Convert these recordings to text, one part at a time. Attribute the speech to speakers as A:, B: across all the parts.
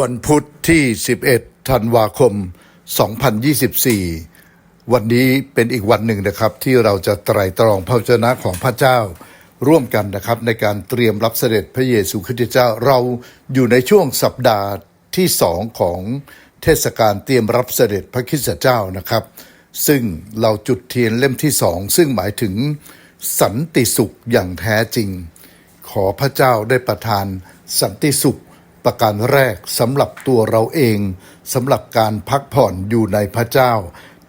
A: วันพุธที่ 11 ธันวาคม 2024 วันนี้เป็นอีกวันหนึ่งนะครับ ที่เราจะไตรตรองพระวจนะของพระเจ้า ร่วมกันนะครับในการเตรียมรับเสด็จพระเยซูคริสต์เจ้าเราอยู่ในช่วงสัปดาห์ที่สองของเทศกาลเตรียมรับเสด็จพระคริสต์เจ้านะครับ ซึ่งเราจุดเทียนเล่มที่สองซึ่งหมายถึงสันติสุขอย่างแท้จริง ขอพระเจ้าได้ประทานสันติสุข ประการแรกสำหรับตัวเราเองสำหรับการพักผ่อนอยู่ในพระเจ้า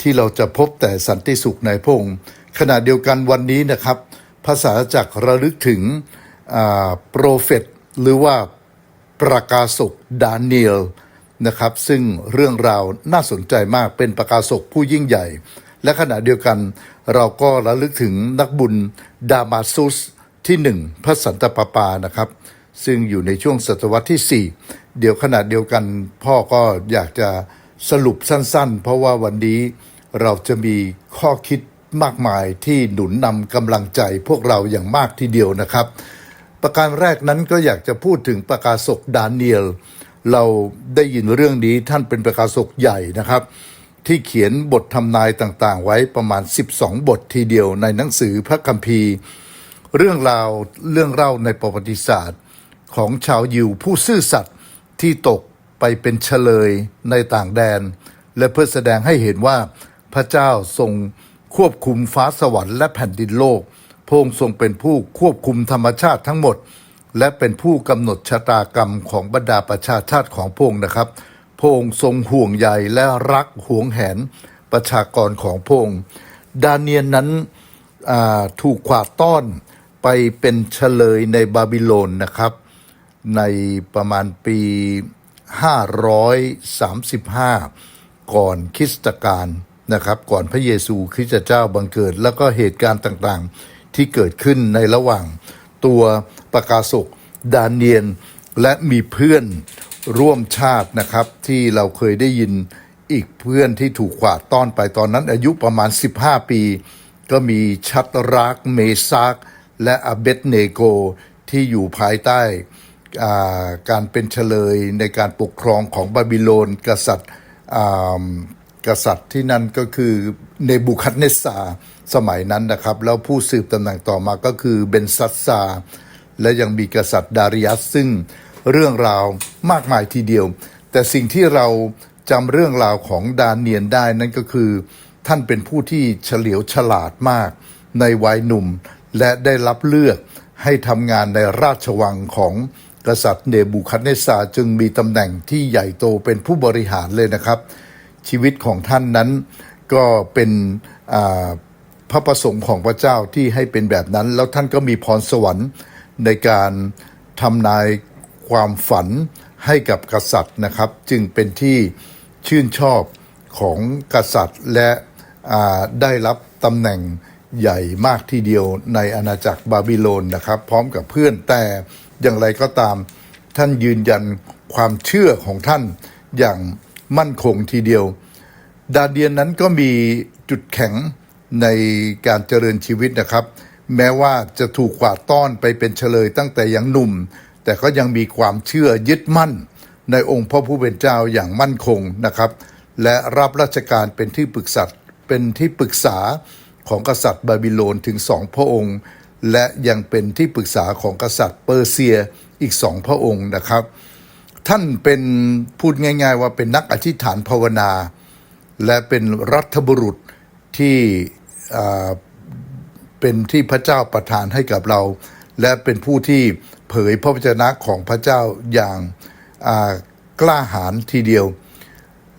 A: ที่เราจะพบแต่สันติสุขในพงค์ขณะเดียวกันวันนี้นะครับ ภาษาจากระลึกถึงโปรเฟตหรือว่าประกาศกดาเนียลนะครับ ซึ่งเรื่องราวน่าสนใจมากเป็นประกาศกผู้ยิ่งใหญ่ และขณะเดียวกันเราก็ระลึกถึงนักบุญดามาซุสที่หนึ่งพระสันตะปาปานะครับ ซึ่งอยู่ในช่วงศตวรรษที่ 4 เดี๋ยวขนาดเดียวกันพ่อก็อยากจะสรุปสั้นๆ เพราะว่าวันนี้เราจะมีข้อคิดมากมายที่หนุนนำกำลังใจพวกเราอย่างมากทีเดียวนะครับ ประการแรกนั้นก็อยากจะพูดถึงประกาศกดาเนียล เราได้ยินเรื่องนี้ท่านเป็นประกาศกใหญ่นะครับ ที่เขียนบททำนายต่างๆ ไว้ประมาณ 12 บททีเดียวในหนังสือพระคัมภีร์ เรื่องราวเรื่องเล่าในประวัติศาสตร์ ของชาวยิวผู้ซื่อสัตย์ที่ตกไปเป็นเฉลยในต่างแดน และเพื่อแสดงให้เห็นว่าพระเจ้าทรงควบคุมฟ้าสวรรค์และแผ่นดินโลก พระองค์ทรงเป็นผู้ควบคุมธรรมชาติทั้งหมด และเป็นผู้กำหนดชะตากรรมของบรรดาประชาชาติของพระองค์นะครับ พระองค์ทรงห่วงใยและรักห่วงแหนประชากรของพระองค์ ดาเนียนนั้นถูกขวาต้อนไปเป็นเฉลยในบาบิโลนนะครับ ในประมาณปี 535 ก่อนคริสตกาลนะครับ ก่อนพระเยซูคริสต์เจ้าบังเกิด แล้วก็เหตุการณ์ต่างๆ ที่เกิดขึ้นในระหว่างตัวประกาศกดาเนียนและมีเพื่อนร่วมชาตินะครับ ที่เราเคยได้ยินอีกเพื่อนที่ถูกขวาดต้อนไปตอนนั้นอายุประมาณ 15 ปี ก็มีชัตรักเมซากและอเบตเนโกที่อยู่ภายใต้ การเป็นเฉลยในการปกครองของบาบิโลน กษัตริย์กษัตริย์ที่นั่นก็คือเนบูคัดเนสซาสมัยนั้นนะครับ แล้วผู้สืบตำแหน่งต่อมาก็คือเบนซัสซา และยังมีกษัตริย์ดาริยัสซึ่งเรื่องราวมากมายทีเดียว แต่สิ่งที่เราจำเรื่องราวของดานเนียนได้นั่นก็คือ ท่านเป็นผู้ที่เฉลียวฉลาดมากในวัยหนุ่ม และได้รับเลือกให้ทำงานในราชวังของ กษัตริย์เนบูคัดเนสซาจึงมีตำแหน่งที่ใหญ่โตเป็นผู้บริหารเลยนะครับ ชีวิตของท่านนั้นก็เป็นพระประสงค์ของพระเจ้าที่ให้เป็นแบบนั้น แล้วท่านก็มีพรสวรรค์ในการทำนายความฝันให้กับกษัตริย์นะครับ จึงเป็นที่ชื่นชอบของกษัตริย์และได้รับตำแหน่งใหญ่มากทีเดียวในอาณาจักรบาบิโลนนะครับ พร้อมกับเพื่อนแต่ อย่างไรก็ตาม ท่านยืนยันความเชื่อของท่านอย่างมั่นคงทีเดียว ดาเดียนนั้นก็มีจุดแข็งในการเจริญชีวิตนะครับ แม้ว่าจะถูกกวาดต้อนไปเป็นเฉลยตั้งแต่ยังหนุ่ม แต่ก็ยังมีความเชื่อยึดมั่น ในองค์พระผู้เป็นเจ้าอย่างมั่นคงนะครับ และรับราชการเป็นที่ปรึกษาเป็นที่ปรึกษาของกษัตริย์บาบิโลนถึงสองพระองค์ และยังเป็นที่ปรึกษาของกษัตริย์เปอร์เซียอีกสองพระองค์นะครับ ท่านเป็นพูดง่าย ๆ ว่าเป็นนักอธิษฐานภาวนา และเป็นรัฐบุรุษที่เป็นที่พระเจ้าประทานให้กับเรา และเป็นผู้ที่เผยพระวจนะของพระเจ้าอย่างกล้าหาญทีเดียว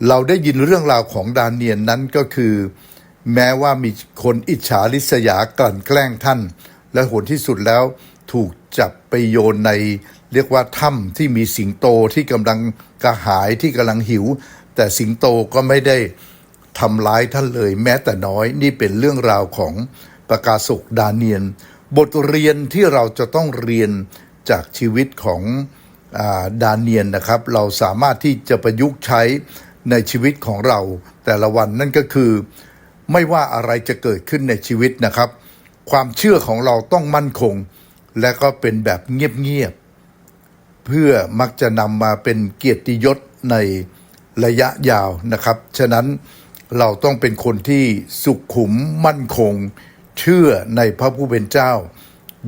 A: เราได้ยินเรื่องราวของดานเนียนนั้นก็คือ แม้ว่ามีคนอิจฉาริษยากลั่นแกล้งท่าน และผลที่สุดแล้วถูกจับไปโยนในเรียกว่าถ้ำที่มีสิงโตที่กำลังกระหายที่กำลังหิว แต่สิงโตก็ไม่ได้ทำร้ายท่านเลยแม้แต่น้อย นี่เป็นเรื่องราวของประกาศกดาเนียน บทเรียนที่เราจะต้องเรียนจากชีวิตของอดาเนียนนะครับ เราสามารถที่จะประยุกต์ใช้ในชีวิตของเรา แต่ละวันนั่นก็คือ ไม่ว่าอะไรจะเกิดขึ้นในชีวิตนะครับ ความเชื่อของเราต้องมั่นคง และก็เป็นแบบเงียบๆเพื่อมักจะนำมาเป็นเกียรติยศในระยะยาวนะครับ ฉะนั้นเราต้องเป็นคนที่สุขุมมั่นคง เชื่อในพระผู้เป็นเจ้า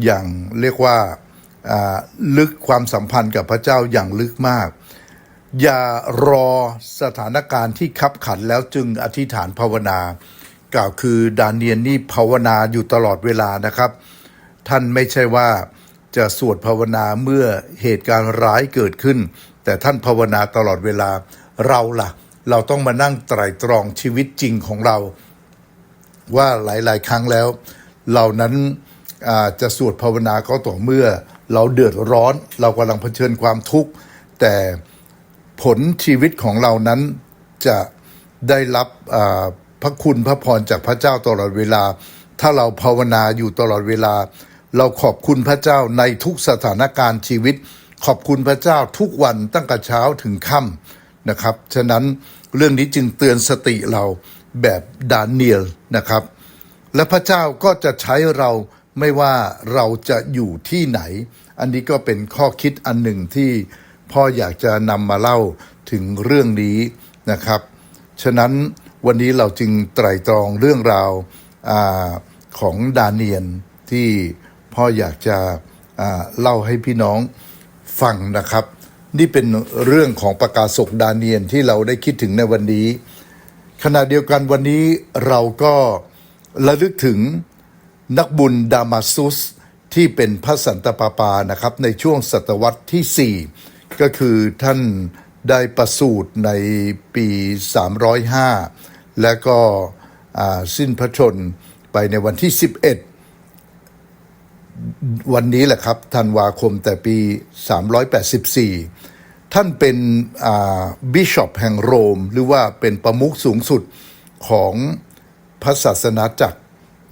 A: อย่างเรียกว่าอ่าลึกความสัมพันธ์กับพระเจ้าอย่างลึกมาก อย่ารอสถานการณ์ที่คับขันแล้วจึงอธิษฐานภาวนา กล่าวคือดาเนียนนี่ภาวนาอยู่ตลอดเวลานะครับ ท่านไม่ใช่ว่าจะสวดภาวนาเมื่อเหตุการณ์ร้ายเกิดขึ้น แต่ท่านภาวนาตลอดเวลาเราล่ะ เราต้องมานั่งไตรตรองชีวิตจริงของเรา ว่าหลายๆ ครั้งแล้ว เหล่านั้นจะสวดภาวนาก็ต่อเมื่อ เราเดือดร้อน เรากำลังเผชิญความทุกข์ แต่ผลชีวิตของเรานั้นจะได้รับ พระคุณพระพรจากพระเจ้าตลอดเวลา ถ้าเราภาวนาอยู่ตลอดเวลา เราขอบคุณพระเจ้าในทุกสถานการณ์ชีวิต ขอบคุณพระเจ้าทุกวันตั้งแต่เช้าถึงค่ำนะครับ ฉะนั้นเรื่องนี้จึงเตือนสติเราแบบดาเนียลนะครับ และพระเจ้าก็จะใช้เราไม่ว่าเราจะอยู่ที่ไหน อันนี้ก็เป็นข้อคิดอันหนึ่งที่พ่ออยากจะนำมาเล่าถึงเรื่องนี้นะครับ ฉะนั้น วันนี้เราจึงไตรตรองเรื่องราวอของดาเนียนที่พ่ออยากจะเล่าให้พี่น้องฟังนะครับ นี่เป็นเรื่องของประกาศศกดาเนียนที่เราได้คิดถึงในวันนี้ ขณะเดียวกันวันนี้เราก็ระลึกถึงนักบุญดามาซุสที่เป็นพระสันตะปาปานะครับ ในช่วงศตวรรษที่ 4 ก็คือท่านได้ประสูติในปี 305 และก็สิ้นพระชนไปในวันที่ 11 วันนี้แหละครับธันวาคมแต่ปี 384 ท่านเป็นบิชอปแห่งโรม หรือว่าเป็นประมุขสูงสุดของพระศาสนาจักร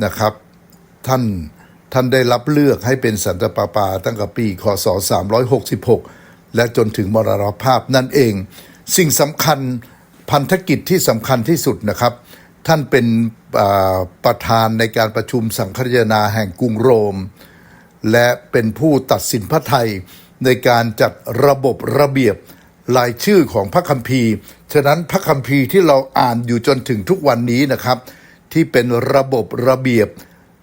A: นะครับ ท่านท่านได้รับเลือกให้เป็นสันตปาปาตั้งแต่ปี คศ 366 และจนถึงมรณภาพนั่นเอง สิ่งสำคัญ พันธกิจที่สำคัญที่สุดนะครับ ท่านเป็นประธานในการประชุมสังคายนาแห่งกรุงโรม และเป็นผู้ตัดสินพระไทยในการจัดระบบระเบียบรายชื่อของพระคัมภีร์ ฉะนั้นพระคัมภีร์ที่เราอ่านอยู่จนถึงทุกวันนี้นะครับ ที่เป็นระบบระเบียบ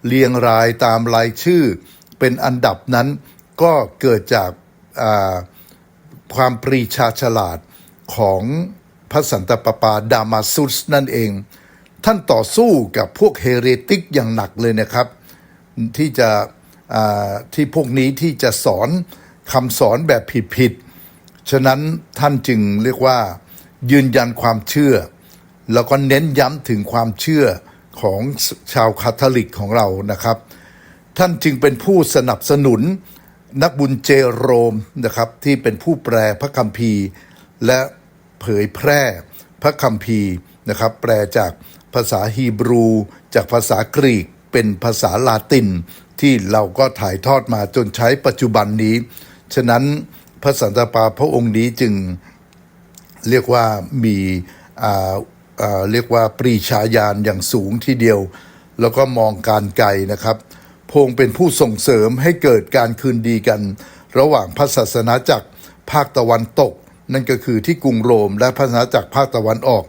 A: เรียงรายตามรายชื่อ เป็นอันดับนั้นก็เกิดจากความปรีชาฉลาดของ พระสันตะปาปาดามาซุสนั่นเอง ท่านต่อสู้กับพวกเฮเรติกอย่างหนักเลยนะครับ ที่จะที่พวกนี้ที่จะสอนคำสอนแบบผิดๆ ฉะนั้นท่านจึงเรียกว่า ยืนยันความเชื่อ แล้วก็เน้นย้ำถึงความเชื่อของชาวคาทอลิกของเรานะครับ ท่านจึงเป็นผู้สนับสนุนนักบุญเจโรมนะครับที่เป็นผู้แปลพระคัมภีร์ และ เผยแพร่พระคัมภีร์นะครับ แปลจากภาษาฮีบรู จากภาษากรีกเป็นภาษาลาติน ที่เราก็ถ่ายทอดมาจนใช้ปัจจุบันนี้ ฉะนั้นพระสันตะปาพระองค์นี้จึงเรียกว่ามีอ่าอ่าเรียกว่าปรีชาญาณอย่างสูงทีเดียว แล้วก็มองการไกลนะครับพงเป็นผู้ส่งเสริมให้เกิดการคืนดีกัน ระหว่างพระศาสนาจักรภาคตะวันตก นั่นก็คือที่กรุงโรมและพระศาสนาจักรภาคตะวันออก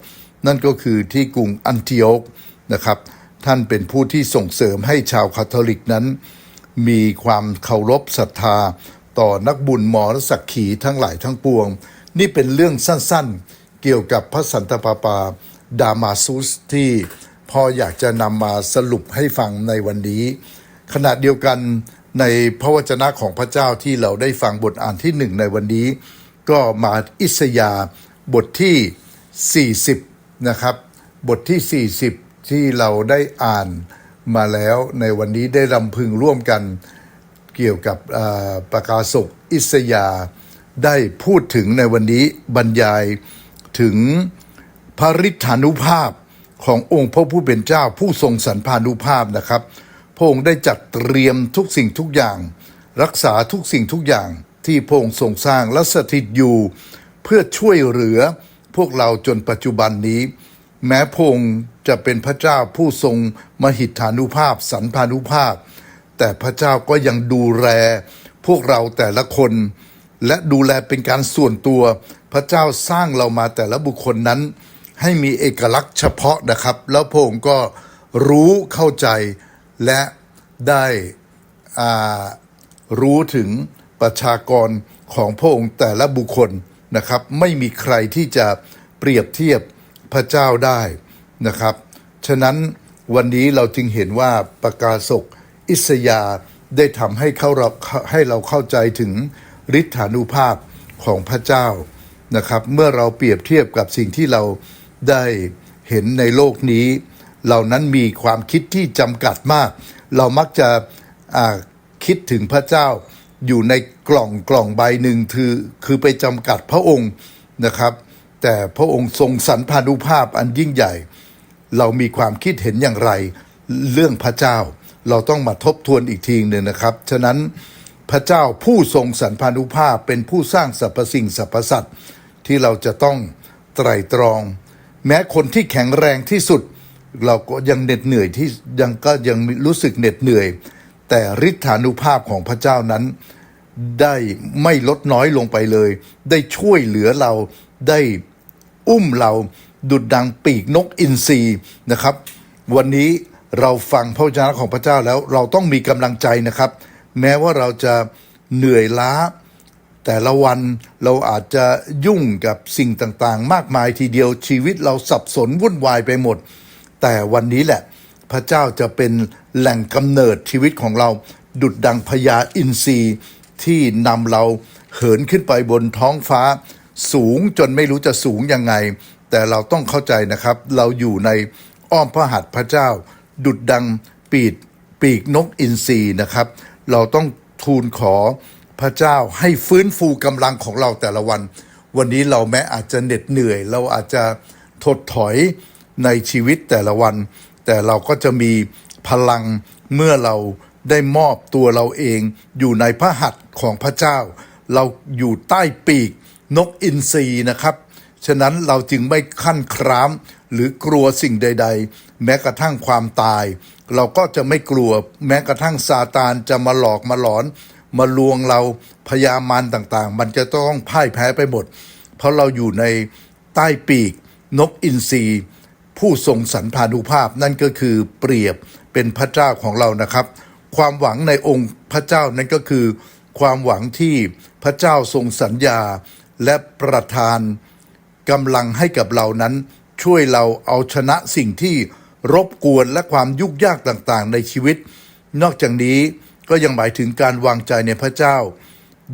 A: นั่นก็คือที่กรุงอันติโอกนะครับ ท่านเป็นผู้ที่ส่งเสริมให้ชาวคาทอลิกนั้น มีความเคารพศรัทธา ต่อนักบุญมอและสักขีทั้งหลายทั้งปวง นี่เป็นเรื่องสั้นๆ เกี่ยวกับพระสันตะปาปาดามาซุสที่พออยากจะนำมาสรุปให้ฟังในวันนี้ ขณะเดียวกันในพระวจนะของพระเจ้าที่เราได้ฟังบทอ่านที่หนึ่งในวันนี้ ก็มาอิสยาบทที่ 40 นะครับ บทที่ 40 ที่เราได้อ่านมาแล้วในวันนี้ได้รำพึงร่วมกันเกี่ยวกับประกาศกอิสยาได้พูดถึงในวันนี้บรรยายถึงพระฤทธานุภาพขององค์พระผู้เป็นเจ้าผู้ทรงสันพานุภาพนะครับพระองค์ได้จัดเตรียมทุกสิ่งทุกอย่าง รักษาทุกสิ่งทุกอย่าง ที่พระองค์ทรงสร้างและสถิตอยู่ เพื่อช่วยเหลือพวกเราจนปัจจุบันนี้ แม้พระองค์จะเป็นพระเจ้าผู้ทรงมหิทธานุภาพสันพานุภาพ แต่พระเจ้าก็ยังดูแลพวกเราแต่ละคน และดูแลเป็นการส่วนตัว พระเจ้าสร้างเรามาแต่ละบุคคลนั้น ให้มีเอกลักษณ์เฉพาะนะครับ แล้วพระองค์ก็รู้เข้าใจและได้รู้ถึง ประชากรของพระองค์แต่ละบุคคลนะครับ ไม่มีใครที่จะเปรียบเทียบพระเจ้าได้นะครับ ฉะนั้นวันนี้เราจึงเห็นว่าประกาศกอิสยาได้ทำให้เขาเราให้เราเข้าใจถึงฤทธานุภาพของพระเจ้านะครับ เมื่อเราเปรียบเทียบกับสิ่งที่เราได้เห็นในโลกนี้ เหล่านั้นมีความคิดที่จำกัดมาก เรามักจะคิดถึงพระเจ้า อยู่ในกล่องกล่องใบหนึ่งคือคือไปจำกัดพระองค์นะครับ แต่พระองค์ทรงสรรพานุภาพอันยิ่งใหญ่ เรามีความคิดเห็นอย่างไร เรื่องพระเจ้า เราต้องมาทบทวนอีกทีหนึ่งนะครับ ฉะนั้นพระเจ้าผู้ทรงสรรพานุภาพเป็นผู้สร้างสรรพสิ่งสรรพสัตว์ที่เราจะต้องไตรตรอง แม้คนที่แข็งแรงที่สุด เราก็ยังเหน็ดเหนื่อยที่ยังก็ยังรู้สึกเหน็ดเหนื่อย แต่ฤทธานุภาพของพระเจ้านั้น ได้ไม่ลดน้อยลงไปเลย ได้ช่วยเหลือเราได้อุ้มเราดุดดังปีกนกอินทรีนะครับ วันนี้เราฟังพระวจนะของพระเจ้าแล้วเราต้องมีกำลังใจนะครับ แม้ว่าเราจะเหนื่อยล้า แต่ละวันเราอาจจะยุ่งกับสิ่งต่างๆ มากมายทีเดียวชีวิตเราสับสนวุ่นวายไปหมด แต่วันนี้แหละ พระเจ้าจะเป็นแหล่งกำเนิดชีวิตของเราดุดดังพญาอินทรีที่นำเราเหินขึ้นไปบนท้องฟ้า สูงจนไม่รู้จะสูงยังไง แต่เราต้องเข้าใจนะครับ เราอยู่ในอ้อมพระหัตถ์พระเจ้า ดุดดังปีดปีกนกอินทรีนะครับ เราต้องทูลขอพระเจ้าให้ฟื้นฟูกำลังของเราแต่ละวัน วันนี้เราแม้อาจจะเหน็ดเหนื่อย เราอาจจะถดถอยในชีวิตแต่ละวัน แต่เราก็จะมีพลังเมื่อเราได้มอบตัวเราเอง อยู่ในพระหัตถ์ของพระเจ้า เราอยู่ใต้ปีกนกอินทรีนะครับ ฉะนั้นเราจึงไม่ขั้นครามหรือกลัวสิ่งใด ๆ แม้กระทั่งความตาย เราก็จะไม่กลัวแม้กระทั่งซาตานจะมาหลอกมาหลอน มาลวงเราพยามารต่างๆ มันจะต้องพ่ายแพ้ไปหมด เพราะเราอยู่ในใต้ปีกนกอินทรี ผู้ทรงสรรพานุภาพนั่นก็คือเปรียบเป็นพระเจ้าของเรานะครับ ความหวังในองค์พระเจ้านั่นก็คือ ความหวังที่พระเจ้าทรงสัญญา และประทานกำลังให้กับเรานั้น ช่วยเราเอาชนะสิ่งที่รบกวนและความยุ่งยากต่างๆ ในชีวิต นอกจากนี้ก็ยังหมายถึงการวางใจในพระเจ้า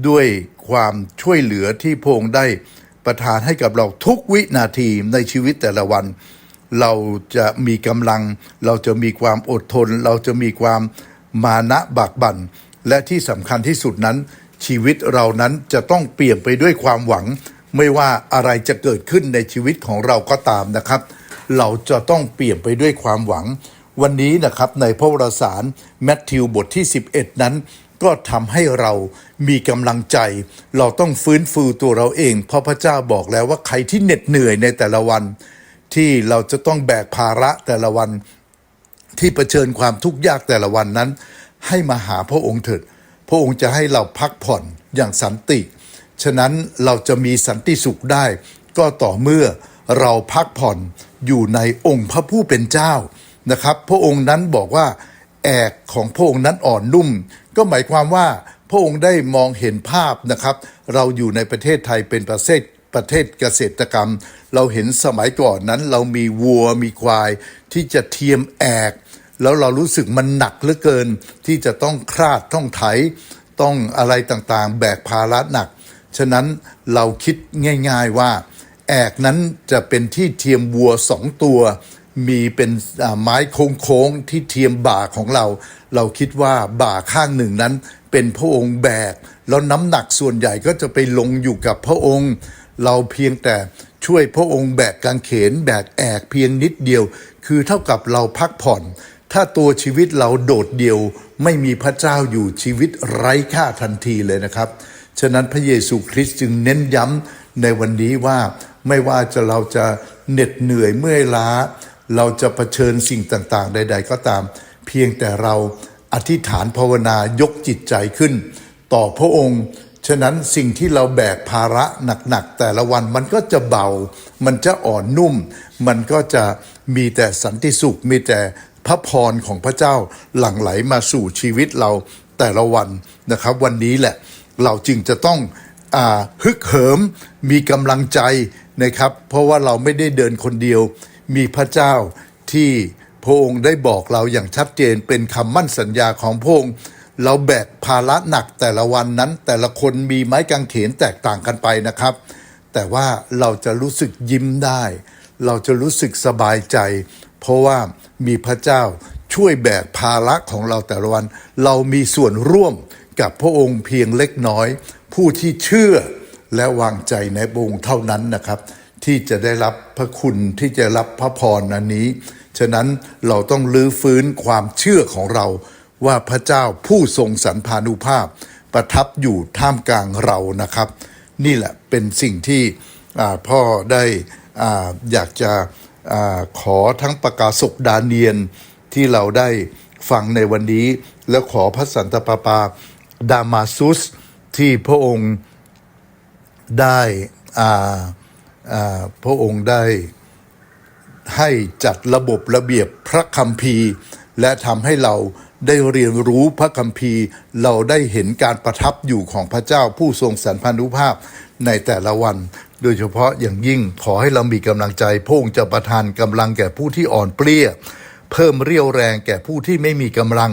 A: ด้วยความช่วยเหลือที่พระองค์ได้ประทานให้กับเราทุกวินาทีในชีวิตแต่ละวัน เราจะมีกำลัง เราจะมีความอดทน เราจะมีความมานะบักบัน่น และที่สำคัญที่สุดนั้น ชีวิตเรานั้นจะต้องเปลี่ยนไปด้วยความหวัง ไม่ว่าอะไรจะเกิดขึ้นในชีวิตของเราก็ตามนะครับ เราจะต้องเปลี่ยนไปด้วยความหวัง วันนี้นะครับในพระวรสารแมทธิวบทที่ 11 นั้นก็ทำให้เรามีกำลังใจ เราต้องฟื้นฟูตัวเราเอง เพราะพระเจ้าบอกแล้วว่าใครที่เหน็ดเหนื่อยในแต่ละวัน ที่เราจะต้องแบกภาระแต่ละวันที่เผชิญความทุกข์ยากแต่ละวันนั้น ให้มาหาพระองค์เถิด พระองค์จะให้เราพักผ่อนอย่างสันติ ฉะนั้นเราจะมีสันติสุขได้ ก็ต่อเมื่อเราพักผ่อนอยู่ในองค์พระผู้เป็นเจ้านะครับ พระองค์นั้นบอกว่า แอกของพระองค์นั้นอ่อนนุ่ม ก็หมายความว่าพระองค์ได้มองเห็นภาพนะครับ เราอยู่ในประเทศไทยเป็นประเทศ ประเทศเกษตรกรรม เราเห็นสมัยก่อนนั้นเรามีวัวมีควายที่จะเทียมแอก แล้วเรารู้สึกมันหนักเหลือเกิน ที่จะต้องคราดต้องไถ ต้องอะไรต่างๆ แบกภาระหนัก ฉะนั้นเราคิดง่าย ๆว่า แอกนั้นจะเป็นที่เทียมวัวสองตัว มีเป็นไม้โค้งๆที่เทียมบ่าของเรา เราคิดว่าบ่าข้างหนึ่งนั้น เป็นพระองค์แบก แล้วน้ำหนักส่วนใหญ่ก็จะไปลงอยู่กับพระองค์ เราเพียงแต่ช่วยพระองค์แบกกางเขนแบกแอกเพียงนิดเดียว คือเท่ากับเราพักผ่อน ถ้าตัวชีวิตเราโดดเดี่ยว ไม่มีพระเจ้าอยู่ชีวิตไร้ค่าทันทีเลยนะครับ ฉะนั้นพระเยซูคริสต์จึงเน้นย้ำในวันนี้ว่าไม่ว่าจะเราจะเหน็ดเหนื่อยเมื่อยล้า เราจะะเผชิญสิ่งต่างๆ ใด ๆ ก็ตาม เพียงแต่เราอธิษฐานภาวนายกจิตใจขึ้น ต่อพระองค์ะนั้นสิ่งที่เราแบกภาระหนักๆ แต่ละวันมันก็จะเบา มันจะอ่อนนุ่ม มันก็จะมีแต่สันติสุข มีแต่พระพรของพระเจ้าหลั่งไหลมาสู่ชีวิตเราแต่ละวันนะครับ วันนี้แหละเราจึงจะต้องฮึกเหิมมีกำลังใจนะครับ เพราะว่าเราไม่ได้เดินคนเดียว มีพระเจ้าที่พระองค์ได้บอกเราอย่างชัดเจนเป็นคำมั่นสัญญาของพระองค์ เราแบกภาระหนักแต่ละวันนั้น แต่ละคนมีไม้กางเขนแตกต่างกันไปนะครับ แต่ว่าเราจะรู้สึกยิ้มได้ เราจะรู้สึกสบายใจ เพราะว่ามีพระเจ้าช่วยแบกภาระของเราแต่ละวัน เรามีส่วนร่วมกับพระองค์เพียงเล็กน้อย ผู้ที่เชื่อและวางใจในพระองค์เท่านั้นนะครับ ที่จะได้รับพระคุณที่จะรับพระพรอันนี้ ฉะนั้นเราต้องลื้อฟื้นความเชื่อของเรา ว่าพระเจ้าผู้ทรงสรรพานุภาพ ประทับอยู่ท่ามกลางเรานะครับ นี่แหละเป็นสิ่งที่พ่อได้ออยากจะอขอทั้งประกาศกดาเนียนที่เราได้ฟังในวันนี้ และขอพระสันตะปาปาดามาซุสที่พระองค์ได้พระองค์ได้ให้จัดระบบระเบียบพระคัมภีร์ และทำให้เรา ได้เรียนรู้พระคัมภีร์ เราได้เห็นการประทับอยู่ของพระเจ้าผู้ทรงสรรพานุภาพในแต่ละวัน โดยเฉพาะอย่างยิ่งขอให้เรามีกำลังใจพระองค์จะประทานกำลังแก่ผู้ที่อ่อนเปลี้ย เพิ่มเรี่ยวแรงแก่ผู้ที่ไม่มีกำลัง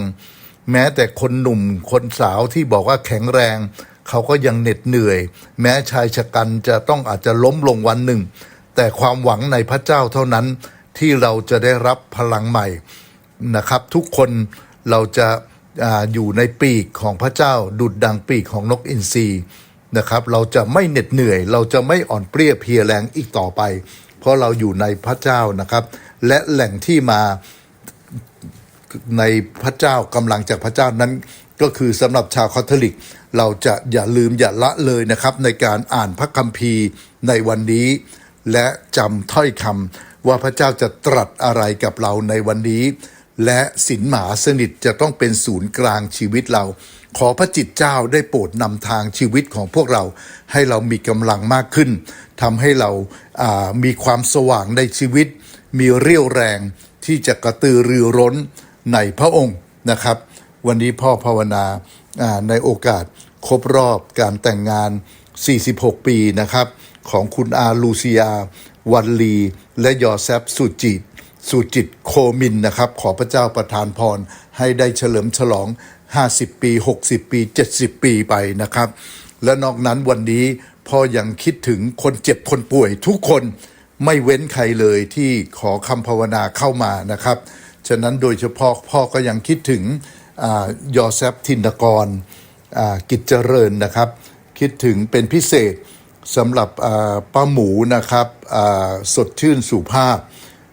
A: แม้แต่คนหนุ่มคนสาวที่บอกว่าแข็งแรง เขาก็ยังเหน็ดเหนื่อย แม้ชายชะกันจะต้องอาจจะล้มลงวันหนึ่ง แต่ความหวังในพระเจ้าเท่านั้นที่เราจะได้รับพลังใหม่นะครับ ทุกคน เราจะอยู่ในปีกของพระเจ้าดุดดังปีกของนกอินทรีนะครับ เราจะไม่เหน็ดเหนื่อย เราจะไม่อ่อนเปรี้ยเพียแรงอีกต่อไป เพราะเราอยู่ในพระเจ้านะครับ และแหล่งที่มาในพระเจ้ากำลังจากพระเจ้านั้นก็คือสำหรับชาวคาทอลิก เราจะอย่าลืมอย่าละเลยนะครับ ในการอ่านพระคัมภีร์ในวันนี้ และจำถ้อยคำว่าพระเจ้าจะตรัสอะไรกับเราในวันนี้ และสินหมาสนิทจะต้องเป็นศูนย์กลางชีวิตเรา ขอพระจิตเจ้าได้โปรดนำทางชีวิตของพวกเรา ให้เรามีกำลังมากขึ้นทำให้เราามีความสว่างในชีวิต มีเรี่ยวแรงที่จะกระตือรือร้นในพระองค์นะครับ วันนี้พ่อภาวนาาในโอกาสครบรอบการแต่งงาน 46 ปีนะครับ ของคุณอาลูเซีย วันลี และยอแซฟสุจิต สุจิตโคมินนะครับ ขอพระเจ้าประทานพรให้ได้เฉลิมฉลอง 50 ปี 60 ปี 70 ปีไปนะครับ และนอกนั้นวันนี้พ่อยังคิดถึงคนเจ็บคนป่วยทุกคนไม่เว้นใครเลยที่ขอคำภาวนาเข้ามานะครับ ฉะนั้นโดยเฉพาะพ่อก็ยังคิดถึงอยอแซฟทินกรกิจเจริญนะครับ คิดถึงเป็นพิเศษสำหรับป้าหมูนะครับสดชื่นสุภาพ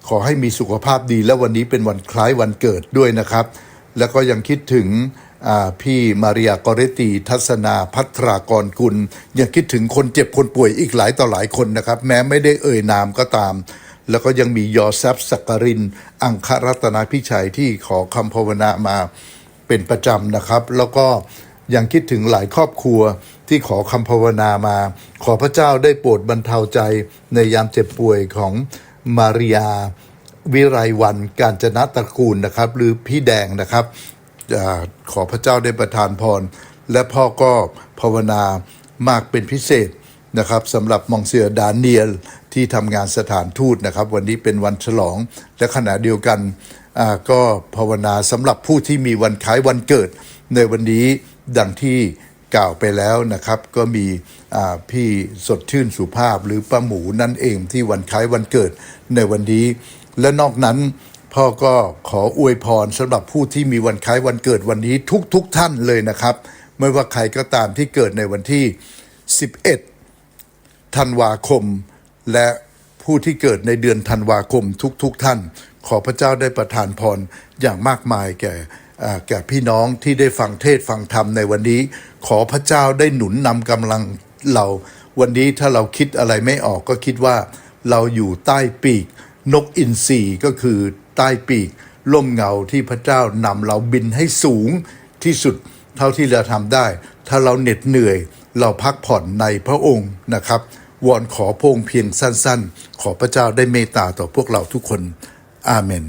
A: ขอให้มีสุขภาพดี และวันนี้เป็นวันคล้ายวันเกิดด้วยนะครับ แล้วก็ยังคิดถึงพี่มาริยากอเรตีทัศนาพัทรากรกุล ยังคิดถึงคนเจ็บคนป่วยอีกหลายต่อหลายคนนะครับ แม้ไม่ได้เอ่ยนามก็ตาม แล้วก็ยังมียอแซฟสักการิน อังครัตนาพิชัยที่ขอคำภาวนามาเป็นประจำนะครับ แล้วก็ยังคิดถึงหลายครอบครัวที่ขอคำภาวนามา ขอพระเจ้าได้โปรดบรรเทาใจในยามเจ็บป่วยของ มาริยา วิไรวันการจนะตระกูลนะครับ หรือพี่แดงนะครับอขอพระเจ้าได้ประทานพร และพ่อก็ภาวนามากเป็นพิเศษนะครับสำหรับมองเสือดาเนียลที่ทำงานสถานทูตนะครับ วันนี้เป็นวันฉลอง และขณะเดียวกันก็ภาวนาสำหรับผู้ที่มีวันคล้ายวันเกิด ในวันนี้ดังที่ กล่าวไปแล้วนะครับ ก็มีพี่สดชื่นสุภาพหรือป้าหมูนั่นเองที่วันคล้ายวันเกิดในวันนี้ และนอกนั้นพ่อก็ขออวยพรสำหรับผู้ที่มีวันคล้ายวันเกิดวันนี้ทุกๆทท่านเลยนะครับ ไม่ว่าใครก็ตามที่เกิดในวันที่ 11 ธันวาคม และผู้ที่เกิดในเดือนธันวาคมทุกๆทท่าน ขอพระเจ้าได้ประทานพรอย่างมากมายแก่ แก่พี่น้องที่ได้ฟังเทศฟังธรรมในวันนี้ ขอพระเจ้าได้หนุนนำกำลังเราวันนี้ถ้าเราคิดอะไรไม่ออกก็คิดว่า เราอยู่ใต้ปีก นกอินทรีก็คือใต้ปีกร่มเงาที่พระเจ้านำเราบินให้สูงที่สุดเท่าที่เราทำได้ ถ้าเราเหน็ดเหนื่อย เราพักผ่อนในพระองค์นะครับ วอนขอพงเพียงสั้นๆ ขอพระเจ้าได้เมตตาต่อพวกเราทุกคน อาเมน